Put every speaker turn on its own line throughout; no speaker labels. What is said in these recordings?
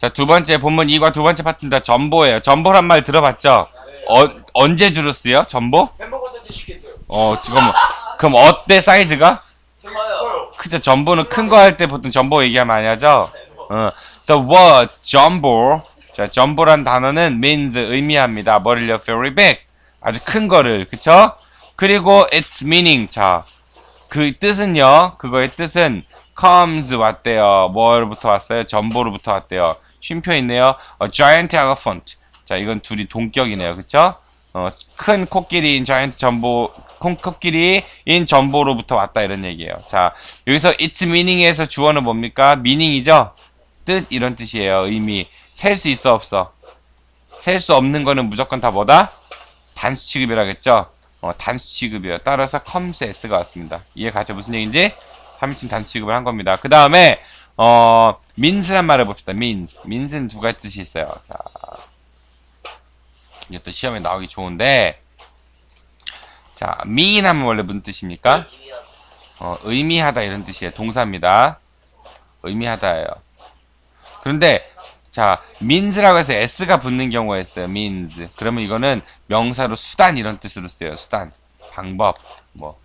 자, 두 번째 본문 2과 두 번째 파트입니다. 전보예요. 전보란 말 들어봤죠? 어, 언제 주로 쓰요? 전보?
햄버거 세트 시켰대요.
어, 지금 그럼 어때 사이즈가? 그죠? 전보는 큰 거 할 때 보통 전보 얘기하면 많이 하죠? 어. The word jumbo. 자, jumbo란 단어는 means 의미합니다. 뭐를요? Very big. 아주 큰 거를. 그쵸? 그리고 its meaning. 자, 그 뜻은요. 그거의 뜻은 comes 왔대요. 뭐로부터 왔어요? 전보로부터 왔대요. 쉼표 있네요. A giant elephant. 자, 이건 둘이 동격이네요. 그쵸? 어, 큰 코끼리인 자이언트 전보, 콩 코끼리인 전보로부터 왔다 이런 얘기예요. 자, 여기서 its meaning에서 주어는 뭡니까? meaning이죠? 뜻 이런 뜻이에요. 의미. 셀 수 있어 없어? 셀 수 없는 거는 무조건 다 뭐다? 단수 취급이라겠죠? 어, 단수 취급이에요. 따라서 comes s가 왔습니다. 이해 가죠? 무슨 얘기인지? 3인 단수 취급을 한 겁니다. 그 다음에 어, means란 말을 봅시다. means. means는 두 가지 뜻이 있어요. 자, 또 시험에 나오기 좋은데 자, mean 하면 원래 무슨 뜻입니까? 어, 의미하다 이런 뜻이에요. 동사입니다. 의미하다예요. 그런데 자, means라고 해서 s가 붙는 경우가 있어요. means. 그러면 이거는 명사로 수단 이런 뜻으로 쓰여요. 수단. 방법. 뭐,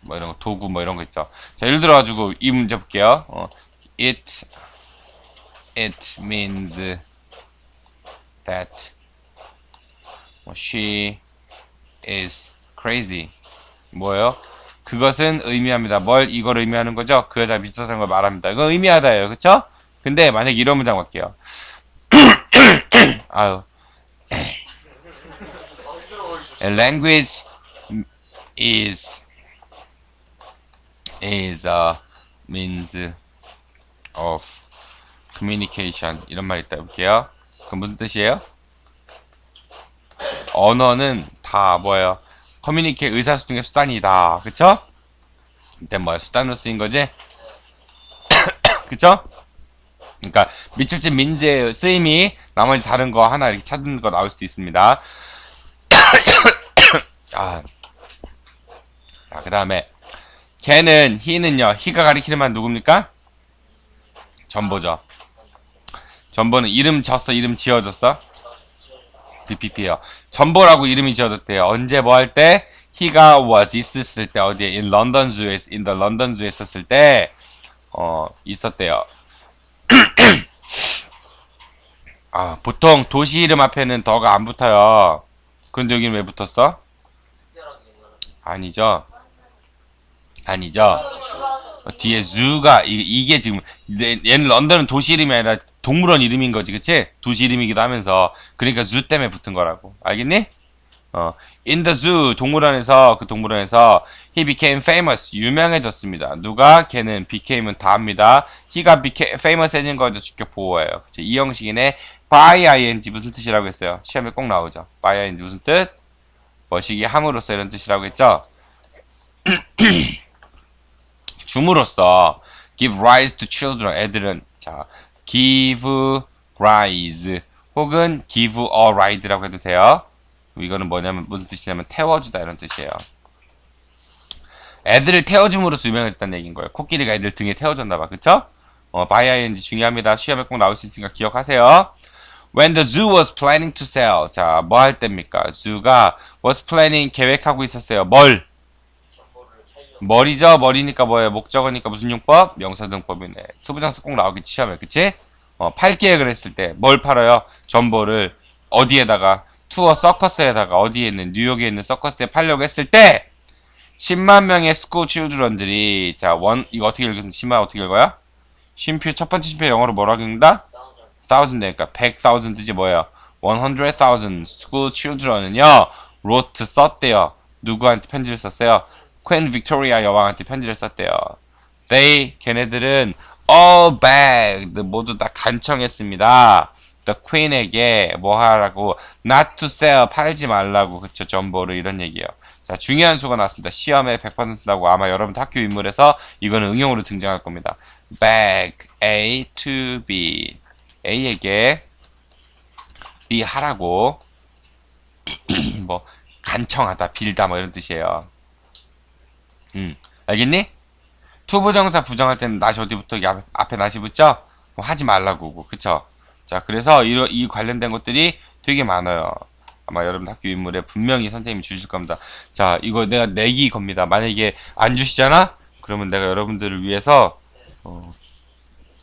뭐 이런 거, 도구 뭐 이런 거 있죠. 자, 예를 들어 가지고 이 문제 볼게요. 어, it it means that 뭐, she is crazy. 뭐예요? 그것은 의미합니다. 뭘 이걸 의미하는 거죠? 그 여자 미쳤다는 걸 말합니다. 이거 의미하다예요. 그쵸? 근데 만약 이런 문장 갈게요. 아유. A language is is a means of communication 이런 말 있다 볼게요. 그 무슨 뜻이에요? 언어는 다 뭐예요? 커뮤니케 의사소통의 수단이다. 그쵸? 이때 뭐야? 수단으로 쓰인 거지? 그쵸? 그러니까 미칠집 민재의 쓰임이 나머지 다른 거 하나 이렇게 찾는 거 나올 수도 있습니다. 아. 자, 그 다음에 걔는 히는요. 히가 가리키는 말 누굽니까? 전보죠. 전보는 이름 졌어, 이름 지어졌어? BPP요. 전보라고 이름이 지어졌대요. 언제 뭐 할 때? 히가 was 있었을 때 어디에? in London Zoo에 in the London Zoo 있었을 때 어, 있었대요. 아, 보통 도시 이름 앞에는 더가 안 붙어요. 근데 여기는 왜 붙었어? 아니죠. 아니죠. 어, 뒤에 zoo가 이, 게 지금 얘는 런던은 도시 이름이 아니라 동물원 이름인 거지, 그치? 도시 이름이기도 하면서 그러니까 zoo 때문에 붙은 거라고. 알겠니? 어, in the zoo 동물원에서 그 동물원에서 he became famous 유명해졌습니다. 누가 걔는 became은 다합니다. he가 became famous해진 거에도 주격 보호예요. 그치? 이 형식이네. by ing 무슨 뜻이라고 했어요? 시험에 꼭 나오죠. by ing 무슨 뜻? 머시기 함으로써 이런 뜻이라고 했죠. 줌으로써 give rise to children 애들은 자 give rise 혹은 give a ride라고 해도 돼요. 이거는 뭐냐면 무슨 뜻이냐면 태워주다 이런 뜻이에요. 애들을 태워줌으로써 유명해졌다는 얘기인 거예요. 코끼리가 애들 등에 태워줬나 봐, 그쵸? 어, by ing 중요합니다. 시험에 꼭 나올 수 있으니까 기억하세요. When the zoo was planning to sell. 자, 뭐 할 때입니까? zoo가 was planning 계획하고 있었어요. 뭘? 머리죠? 머리니까 뭐예요? 목적어니까 무슨 용법? 명사등법이네. 수부장서 꼭 나오겠지, 시험에. 그치? 어, 팔 계획을 했을 때 뭘 팔아요? 전보를 어디에다가 투어 서커스에다가 어디에 있는 뉴욕에 있는 서커스에 팔려고 했을 때 10만 명의 스쿨 칠드런들이 자, 원 이거 어떻게 읽으면 10만 어떻게 읽어요? 쉼표 첫 번째 쉼표 영어로 뭐라고 읽는다? thousand 되니까 100,000 뜻이 뭐예요? 100,000 school children은요 wrote 썼대요. 누구한테 편지를 썼어요? Queen Victoria 여왕한테 편지를 썼대요. They 걔네들은 all begged 모두 다 간청했습니다. The Queen에게 뭐 하라고 not to sell 팔지 말라고 그쵸 전보를 이런 얘기예요. 자 중요한 수가 나왔습니다. 시험에 100%라고 아마 여러분 학교 인물에서 이거는 응용으로 등장할 겁니다. beg A to B A에게 B 하라고 뭐 간청하다 빌다 뭐 이런 뜻이에요. 음 알겠니? 투부정사 부정할 때는 나시 어디부터 앞에, 나시 붙죠? 뭐 하지 말라고 그쵸? 자, 그래서 이, 이 관련된 것들이 되게 많아요. 아마 여러분 학교 인물에 분명히 선생님이 주실 겁니다. 자, 이거 내가 내기 겁니다. 만약에 안 주시잖아? 그러면 내가 여러분들을 위해서, 어,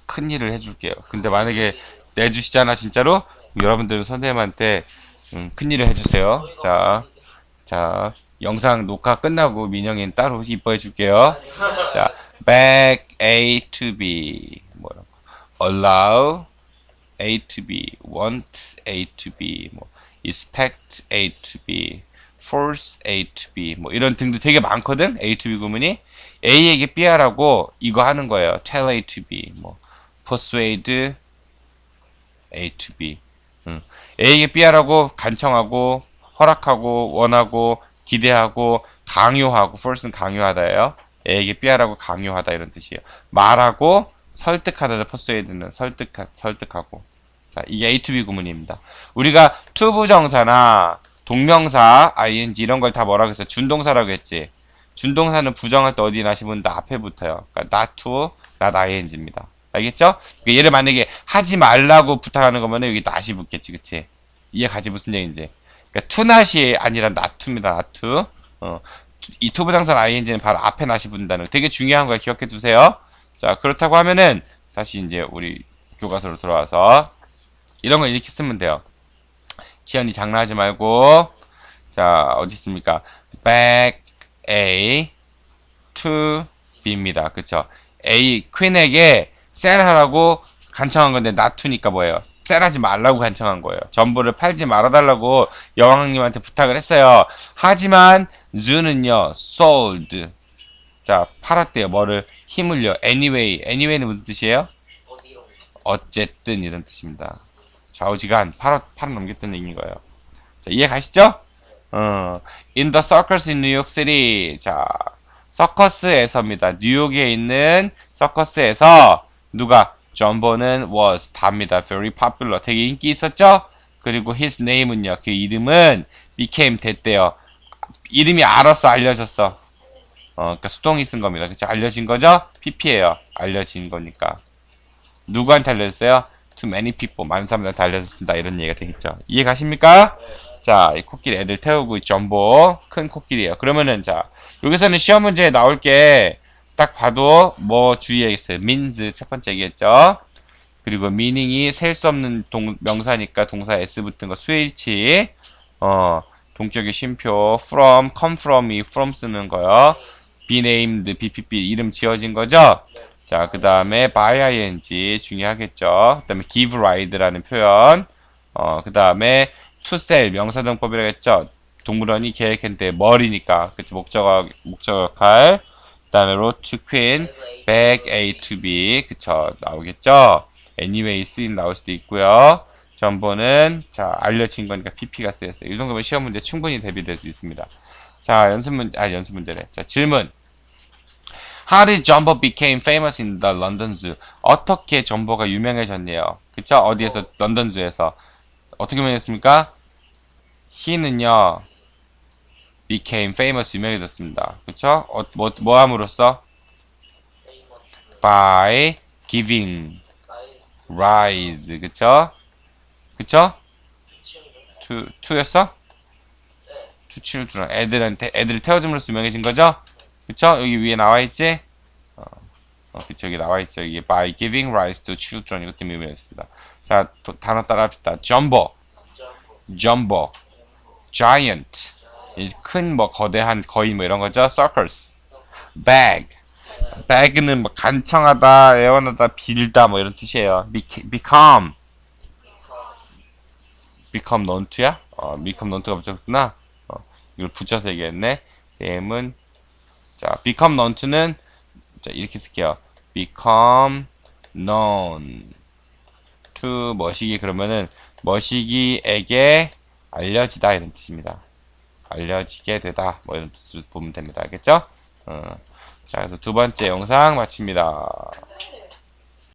큰 일을 해줄게요. 근데 만약에 내주시잖아, 진짜로? 여러분들은 선생님한테, 음, 큰 일을 해주세요. 자, 자, 영상 녹화 끝나고 민영이는 따로 이뻐해 줄게요. 자, back A to B. 뭐라고? allow A to B, want A to B, 뭐 expect A to B, force A to B, 뭐 이런 등도 되게 많거든. A to B 구문이 A에게 B 하라고 이거 하는 거예요. tell A to B, 뭐 persuade A to B. 응. A에게 B 하라고 간청하고 허락하고 원하고 기대하고 강요하고 force는 강요하다예요. A에게 B 하라고 강요하다 이런 뜻이에요. 말하고 설득하다 persuade는 설득 설득하고 자, 이게 A to B 구문입니다. 우리가 투부정사나 동명사, ing 이런 걸 다 뭐라고 했어? 준동사라고 했지. 준동사는 부정할 때 어디 나시면 나 앞에 붙어요. 그러니까 not to, not ing입니다. 알겠죠? 그러니까 얘를 만약에 하지 말라고 부탁하는 거면 여기 not이 붙겠지, 그치? 이해 가지 무슨 얘기인지. 그러니까 not이 아니라 not to. 어, 이 투부정사 ing는 바로 앞에 붙는다는 거. 되게 중요한 거 기억해 두세요. 자, 그렇다고 하면은 다시 이제 우리 교과서로 돌아와서 이런 거 이렇게 쓰면 돼요. 지연이 장난하지 말고 자 어디 있습니까? back A to B입니다. 그쵸? A 퀸에게 셀하라고 간청한 건데 나투니까 뭐예요? 셀하지 말라고 간청한 거예요. 전부를 팔지 말아달라고 여왕님한테 부탁을 했어요. 하지만 zu는요 sold 자 팔았대요. 뭐를 힘을요. anyway anyway는 무슨 뜻이에요? 어쨌든 이런 뜻입니다. 좌우지간 팔아 팔아 넘겼다는 얘기인 거예요. 자, 이해 가시죠? 어, in the circus in New York City. 자, 서커스에서입니다. 뉴욕에 있는 서커스에서 누가 점보는 was 답니다. very popular. 되게 인기 있었죠? 그리고 his name은요. 그 이름은 became 됐대요. 이름이 알아서 알려졌어. 어, 그러니까 수동이 쓴 겁니다. 그쵸? 알려진 거죠? PP예요. 알려진 거니까. 누구한테 알려졌어요? To many people. 많은 사람들한테 알려졌습니다. 이런 얘기가 되겠죠. 이해 가십니까? 자, 이 코끼리 애들 태우고 있 점보. 큰 코끼리예요. 그러면은, 자, 여기서는 시험 문제에 나올 게, 딱 봐도, 뭐 주의해야겠어요. means, 첫 번째 얘기했죠. 그리고 meaning이 셀 수 없는 동, 명사니까 동사 s 붙은 거 수일치. 어, 동격의 쉼표. from, come from이 from 쓰는 거요. be named, bpp 이름 지어진 거죠. 자, 그 다음에 by ing 중요하겠죠. 그 다음에 give ride라는 표현. 어, 그 다음에 to sell 명사등법이라고 했죠. 동물원이 계획했는데 머리니까 그치 목적어 목적어 역할. 그 다음에 road to queen, back A to B 그쵸 나오겠죠. anyway 쓰임 나올 수도 있고요. 전보는 자 알려진 거니까 PP가 쓰였어요. 이 정도면 시험 문제 충분히 대비될 수 있습니다. 자 연습 문제 아 연습 문제래. 자 질문. How did Jumbo became famous in the London Zoo? 어떻게 점보가 유명해졌네요. 그쵸? 어디에서? 런던 주에서. 어떻게 유명했습니까? he는요, became famous 유명해졌습니다. 그쵸? 어, 뭐, 뭐 함으로써? by giving rise. 그쵸? 그쵸? to, to였어? to children. 애들한테, 애들을 태워줌으로써 유명해진 거죠? 그쵸? 여기 위에 나와있지? 어, 어, 그쵸, 여기 나와있죠. 이게 by giving rise to children. 이것 때문에 유명했습니다. 자, 또 단어 따라 합시다. jumbo, jumbo, giant. 큰 뭐 거대한 거인 뭐 이런 거죠. circus, bag. bag는 뭐 간청하다, 애원하다, 빌다 뭐 이런 뜻이에요. Bec- become, become known to야? 어, become known to가 붙었구나. 어, 이걸 붙여서 얘기했네. dame은 자, become known to는 자, 이렇게 쓸게요. become known to 머시기 그러면은 머시기에게 알려지다 이런 뜻입니다. 알려지게 되다 뭐 이런 뜻으로 보면 됩니다. 알겠죠? 어. 자, 그래서 두 번째 영상 마칩니다.